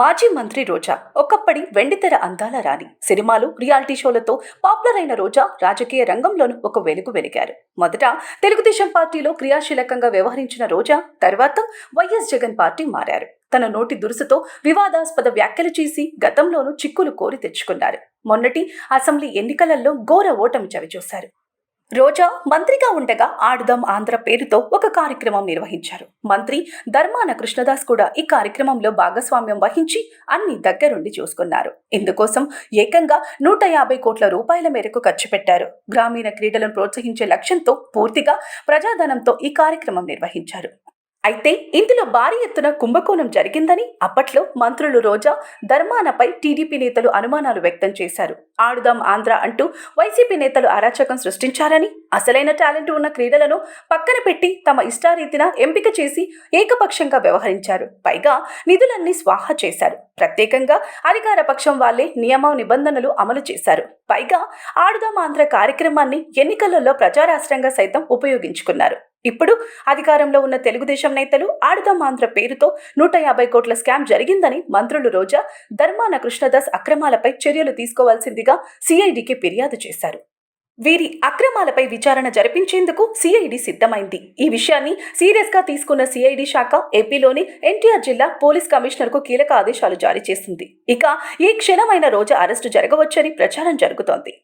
మాజీ మంత్రి రోజా ఒకప్పటి వెండితెర అందాల రాణి. సినిమాలు రియాలిటీ షోలతో పాపులర్ అయిన రోజా రాజకీయ రంగంలోనూ ఒక వెలుగు వెలిగారు. మొదట తెలుగుదేశం పార్టీలో క్రియాశీలకంగా వ్యవహరించిన రోజా తర్వాత వైఎస్ జగన్ పార్టీ మారారు. తన నోటి దురుసుతో వివాదాస్పద వ్యాఖ్యలు చేసి గతంలోనూ చిక్కులు కోరి తెచ్చుకున్నారు. మొన్నటి అసెంబ్లీ ఎన్నికలలో ఘోర ఓటమి చవిచూశారు. రోజా మంత్రిగా ఉండగా ఆడుదాం ఆంధ్ర పేరుతో ఒక కార్యక్రమం నిర్వహించారు. మంత్రి ధర్మాన కృష్ణదాస్ కూడా ఈ కార్యక్రమంలో భాగస్వామ్యం వహించి అన్ని దగ్గరుండి చూసుకున్నారు. ఇందుకోసం ఏకంగా నూట యాభై కోట్ల రూపాయల మేరకు ఖర్చు పెట్టారు. గ్రామీణ క్రీడలను ప్రోత్సహించే లక్ష్యంతో పూర్తిగా ప్రజాధనంతో ఈ కార్యక్రమం నిర్వహించారు. అయితే ఇందులో భారీ ఎత్తున కుంభకోణం జరిగిందని అప్పట్లో మంత్రులు రోజా ధర్మానపై టీడీపీ నేతలు అనుమానాలు వ్యక్తం చేశారు. ఆడుదాం ఆంధ్ర అంటూ వైసీపీ నేతలు అరాచకం సృష్టించారని అసలైన టాలెంట్ ఉన్న క్రీడలను పక్కన పెట్టి తమ ఇష్టారీతిన ఎంపిక చేసి ఏకపక్షంగా వ్యవహరించారు. పైగా నిధులన్నీ స్వాహా చేశారు. ప్రత్యేకంగా అధికార పక్షం వాళ్ళే నియమ నిబంధనలు అమలు చేశారు. పైగా ఆడుదాం ఆంధ్ర కార్యక్రమాన్ని ఎన్నికలలో ప్రచారాస్త్రంగా సైతం ఉపయోగించుకున్నారు. ఇప్పుడు అధికారంలో ఉన్న తెలుగుదేశం నేతలు ఆడుదాం ఆంధ్ర పేరుతో నూట యాభై కోట్ల స్కామ్ జరిగిందని మంత్రులు రోజా ధర్మాన కృష్ణదాస్ అక్రమాలపై చర్యలు తీసుకోవాల్సిందిగా సిఐడికి ఫిర్యాదు చేశారు. వీరి అక్రమాలపై విచారణ జరిపించేందుకు సిఐడి సిద్ధమైంది. ఈ విషయాన్ని సీరియస్గా తీసుకున్న సిఐడి శాఖ ఏపీలోని ఎన్టీఆర్ జిల్లా పోలీస్ కమిషనర్కు కీలక ఆదేశాలు జారీ చేసింది. ఇక ఈ క్షణమైన రోజు అరెస్టు జరగవచ్చని ప్రచారం జరుగుతోంది.